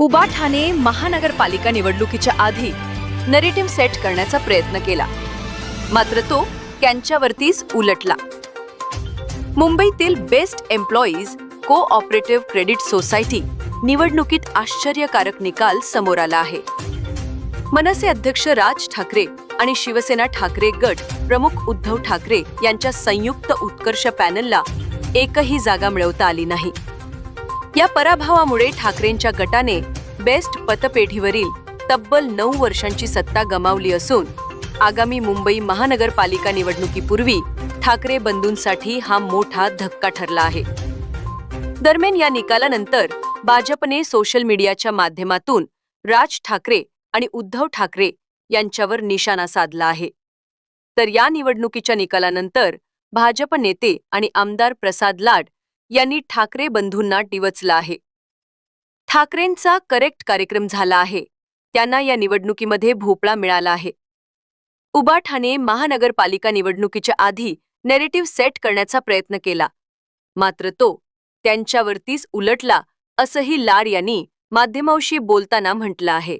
उबा ठाणे महानगरपालिका निवडणुकीच्या आधी नरेटिव्ह सेट करण्याचा प्रयत्न केला. मात्र तो त्यांच्यावरतीच उलटला. मुंबईतील BEST employees cooperative credit society निवडणुकीत आश्चर्यकारक निकाल समोर आला आहे. मनसे अध्यक्ष राज ठाकरे आणि शिवसेना ठाकरे गट प्रमुख उद्धव ठाकरे यांच्या संयुक्त उत्कर्ष पॅनलला एकही जागा मिळवता आली नाही. या पराभवामुळे ठाकरेंच्या गटाने बेस्ट पतपेढीवरील तब्बल नऊ वर्षांची सत्ता गमावली असून आगामी मुंबई महानगरपालिका निवडणुकीपूर्वी ठाकरे बंधूंसाठी हा मोठा धक्का ठरला आहे. दरम्यान या निकालानंतर भाजपने सोशल मीडियाच्या माध्यमातून राज ठाकरे आणि उद्धव ठाकरे यांच्यावर निशाणा साधला आहे. तर या निवडणुकीच्या निकालानंतर भाजप नेते आणि आमदार प्रसाद लाड यांनी ठाकरे बंधूंना डिवचलं आहे. ठाकरेंचा करेक्ट कार्यक्रम झाला आहे. त्यांना या निवडणुकीमध्ये भोपळा मिळाला आहे. उबा ठाणे महानगरपालिका निवडणुकीच्या आधी नेरेटिव्ह सेट करण्याचा प्रयत्न केला. मात्र तो त्यांच्यावरतीच उलटला असंही लाड यांनी माध्यमांशी बोलताना म्हटलं आहे.